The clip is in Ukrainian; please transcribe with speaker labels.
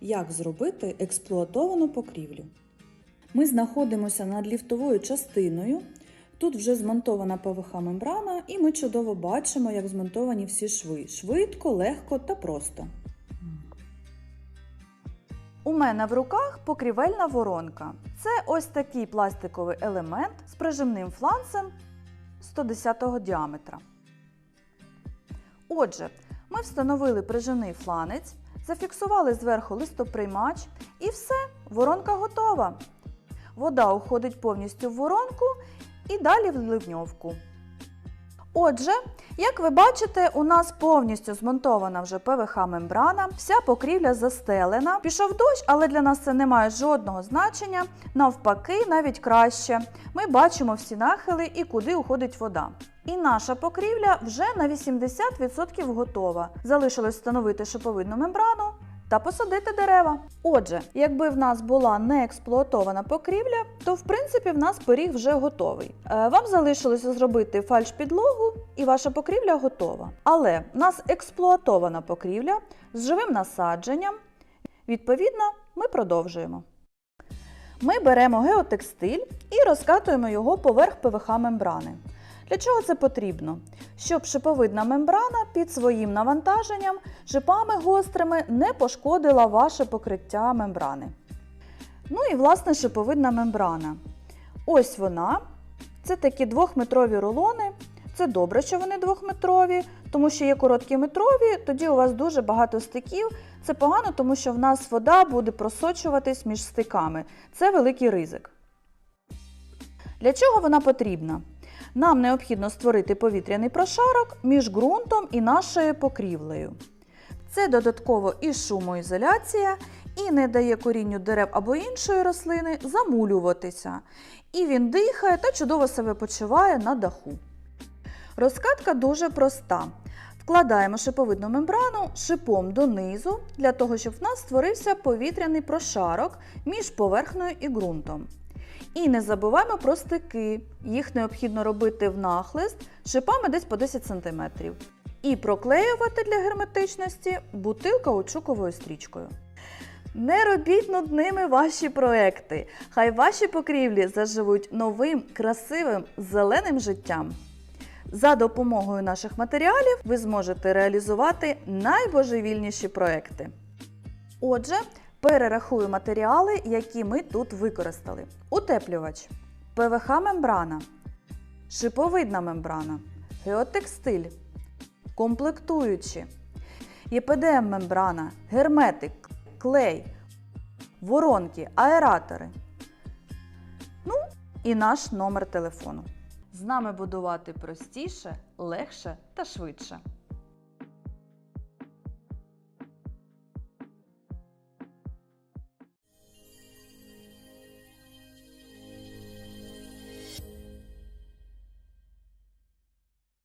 Speaker 1: Як зробити експлуатовану покрівлю? Ми знаходимося над ліфтовою частиною. Тут вже змонтована ПВХ-мембрана, і ми чудово бачимо, як змонтовані всі шви. Швидко, легко та просто.
Speaker 2: У мене в руках покрівельна воронка. Це ось такий пластиковий елемент з прижимним фланцем 110 діаметра. Отже, ми встановили прижимний фланець, зафіксували зверху листоприймач і все, воронка готова. Вода уходить повністю в воронку і далі в ливньовку. Отже, як ви бачите, у нас повністю змонтована вже ПВХ-мембрана, вся покрівля застелена. Пішов дощ, але для нас це не має жодного значення. Навпаки, навіть краще. Ми бачимо всі нахили і куди уходить вода. І наша покрівля вже на 80% готова. Залишилось встановити шиповидну мембрану та посадити дерева. Отже, якби в нас була не експлуатована покрівля, то в принципі в нас пиріг вже готовий. Е, Вам залишилося зробити фальш-підлогу, і ваша покрівля готова. Але в нас експлуатована покрівля з живим насадженням. Відповідно, ми продовжуємо. Ми беремо геотекстиль і розкатуємо його поверх ПВХ-мембрани. Для чого це потрібно? Щоб шиповидна мембрана під своїм навантаженням шипами гострими не пошкодила ваше покриття мембрани. Ну і власне шиповидна мембрана. Ось вона. Це такі двохметрові рулони. Це добре, що вони двохметрові, тому що є короткі метрові, тоді у вас дуже багато стиків. Це погано, тому що в нас вода буде просочуватись між стиками. Це великий ризик. Для чого вона потрібна? Нам необхідно створити повітряний прошарок між ґрунтом і нашою покрівлею. Це додатково і шумоізоляція, і не дає корінню дерев або іншої рослини замулюватися. І він дихає та чудово себе почуває на даху. Розкатка дуже проста. Вкладаємо шиповидну мембрану шипом донизу, для того, щоб в нас створився повітряний прошарок між поверхнею і ґрунтом. І не забуваємо про стики. Їх необхідно робити внахлист шипами десь по 10 см. І проклеювати для герметичності бутил каучуковою стрічкою. Не робіть нудними ваші проекти. Хай ваші покрівлі заживуть новим, красивим, зеленим життям. За допомогою наших матеріалів ви зможете реалізувати найбожевільніші проекти. Отже, перерахую матеріали, які ми тут використали: утеплювач, ПВХ-мембрана, шиповидна мембрана, геотекстиль, комплектуючі, ЄПДМ-мембрана, герметик, клей, воронки, аератори. Ну і наш номер телефону. З нами будувати простіше, легше та швидше.